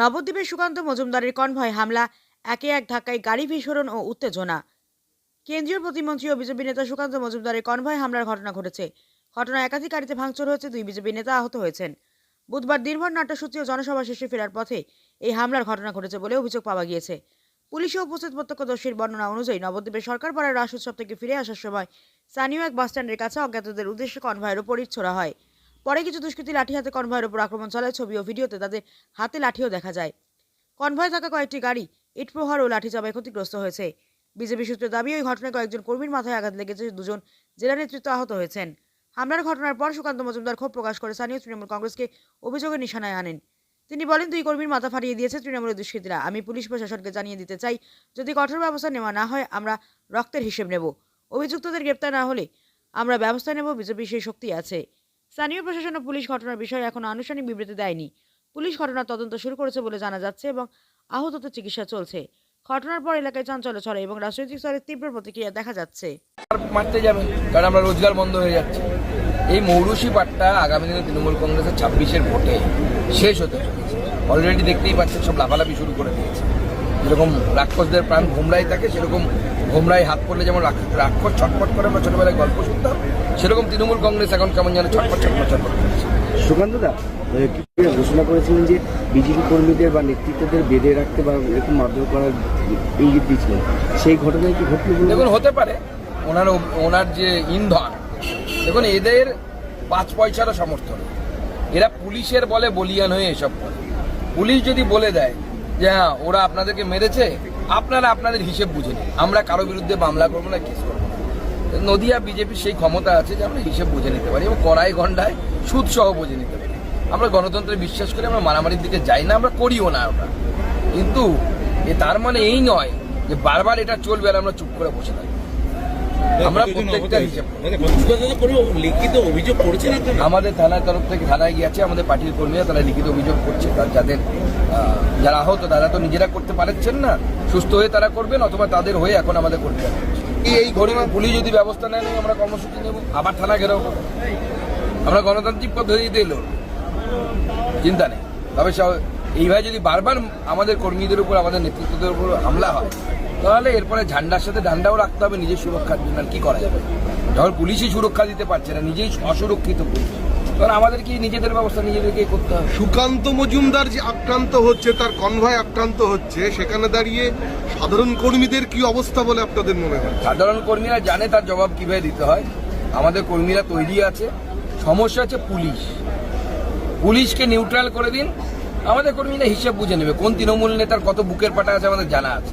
নবদ্বীপের সুকান্ত মজুমদারের কনভয় হামলা, একে এক ধাক্কায় গাড়ি বিস্ফোরণ ও উত্তেজনা। কেন্দ্রীয় প্রতিমন্ত্রী ও বিজেপি নেতা সুকান্ত মজুমদারের কনভয় হামলার ঘটনা ঘটেছে। ঘটনায় একাধিক গাড়িতে ভাঙচুর হয়েছে দুই বিজেপি নেতা আহত হয়েছেন। বুধবার দিনভর নাট্যসূচি ও জনসভা শেষে ফেরার পথে এই হামলার ঘটনা ঘটেছে বলে অভিযোগ পাওয়া গিয়েছে। পুলিশে উপস্থিত প্রত্যক্ষদর্শীর বর্ণনা অনুযায়ী নবদ্বীপের সরকার পাড়ার রাস উৎসব থেকে ফিরে আসার সময় স্থানীয় এক বাসস্ট্যান্ডের কাছে অজ্ঞাতদের উদ্দেশ্যে কনভয়ের ওপর ছোড়া হয়। পরে কিছু দুষ্কৃতী লাঠি হাতে কনভয়ের ওপর আক্রমণ চালায় ছবি ও ভিডিওতে তাদের হাতে লাঠিও দেখা যায়। কনভয়ে থাকা কয়েকটি গাড়ি ইট প্রহার ও লাঠিচাপায় ক্ষতিগ্রস্ত হয়েছে। বিজেপি সূত্রে দাবি, ওই ঘটনায় কয়েকজন কর্মীর মাথায় আঘাত লেগেছে, দুজন জেলা নেতৃত্ব আহত হয়েছেন। হামলার ঘটনার পর সুকান্ত মজুমদার ক্ষোভ প্রকাশ করে স্থানীয় তৃণমূল কংগ্রেসকে অভিযোগের নিশানায় আনেন। তিনি বলেন, দুই কর্মীর মাথা ফাটিয়ে দিয়েছে তৃণমূলের দুষ্কৃতীরা। আমি পুলিশ প্রশাসনকে জানিয়ে দিতে চাই, যদি কঠোর ব্যবস্থা নেওয়া না হয়, আমরা রক্তের হিসেব নেব। অভিযুক্তদের গ্রেপ্তার না হলে আমরা ব্যবস্থা নেব বিজেপি সেই শক্তি আছে। স্থানীয় প্রশাসন ও পুলিশ ঘটনার বিষয়ে এখনও আনুষ্ঠানিক বিবৃতি দেয়নি। পুলিশ ঘটনার তদন্ত শুরু করেছে বলে জানা যাচ্ছে এবং আহতদের চিকিৎসা চলছে। ঘটনার পর এলাকায় চাঞ্চল্য ছড়ে এবং রাজনৈতিক স্তরে তীব্র প্রতিক্রিয়া দেখা যাচ্ছে। মারতে যাবে, কারণ আমরা রোজগার বন্ধ হয়ে যাচ্ছে। এই মৌরুষি পাটটা আগামী দিনে তৃণমূল কংগ্রেসের ছাব্বিশের ভোটে শেষ হতে চলেছে। অলরেডি দেখতেই পাচ্ছেন, সব লাফালাফি শুরু করে দিয়েছে। যেরকম রাক্ষসদের প্রাণ ঘোমরাই থাকে সেরকম ঘোমরাই হাত পড়লে যেমন রাক্ষ- রাক্ষস ছটপট করে আমরা ছোটবেলায় গল্প শুনতাম সেরকম তৃণমূল কংগ্রেস এখন কেমন যেন ছটপট ছটপট ছটপট করছে। সুকান্তদা ঘোষণা করেছিলেন যে বিজেপি কর্মীদের বা নেতৃত্বদের বেঁধে রাখতে বা এরকম মারধর করার ইঙ্গিত দিয়েছিলেন? সেই ঘটনায় কি ঘটল দেখুন হতে পারে। ওনার ওনার যে ইন্ধন দেখুন এদের পাঁচ পয়সারও সমর্থন। এরা পুলিশের বলে বলিয়ান হয়ে এসব করে। পুলিশ যদি বলে দেয় যে হ্যাঁ ওরা আপনাদেরকে মেরেছে, আপনারা আপনাদের হিসেব বুঝে আমরা কারও বিরুদ্ধে মামলা করব না, কেস করব নদীয়া বিজেপির সেই ক্ষমতা আছে যে, আমরা হিসেব বুঝে নিতে পারি এবং কড়াই ঘণ্ডায় সুদ সহ বুঝে নিতে পারি। আমরা গণতন্ত্রে বিশ্বাস করি, আমরা মারামারির দিকে যাই না, আমরা করিও না ওটা। কিন্তু তার মানে এই নয় যে বারবার এটা চলবে আর আমরা চুপ করে বসে থাকব। আমরা প্রত্যেকটা হিসেব লিখিত অভিযোগ করেছেন আপনারা আমাদের থানার তরফ থেকে থানায় গিয়েছে আমাদের পার্টির কর্মীরা তারা লিখিত অভিযোগ করছে তার যাদের যারা আহত তারা তো নিজেরা করতে পারছেন না সুস্থ হয়ে তারা করবেন অথবা তাদের হয়ে এখন আমাদের করতে হবে এই ঘটনা পুলিশ যদি ব্যবস্থা নেয় আমরা কর্মসূচি নেব। আবার থানা ঘেরাও করব। আমরা গণতান্ত্রিক পদ্ধতিতে এলো। চিন্তা নেই। তবে এইভাবে যদি বারবার আমাদের কর্মীদের উপর আমাদের নেতৃত্বদের উপর হামলা হয় তাহলে এরপরে ঝান্ডার সাথে ডান্ডাও রাখতে হবে নিজের সুরক্ষার জন্য। আর কি করা যাবে? যখন পুলিশই সুরক্ষা দিতে পারছে না নিজেই অসুরক্ষিত পুলিশ। তখন আমাদেরকে নিজেদের ব্যবস্থা নিজেদেরকেই করতে হবে? সুকান্ত মজুমদার যে আক্রান্ত হচ্ছে তার কনভয় আক্রান্ত হচ্ছে সেখানে দাঁড়িয়ে সাধারণ কর্মীদের কি অবস্থা বলে আপনাদের মনে হয়? সাধারণ কর্মীরা জানে তার জবাব কীভাবে দিতে হয়। আমাদের কর্মীরা তৈরি আছে। সমস্যা আছে পুলিশ। পুলিশকে নিউট্রাল করে দিন। আমাদের কর্মীরা হিসাব বুঝে নেবে। কোন তৃণমূল নেতার কত বুকের পাটা আছে আমাদের জানা আছে।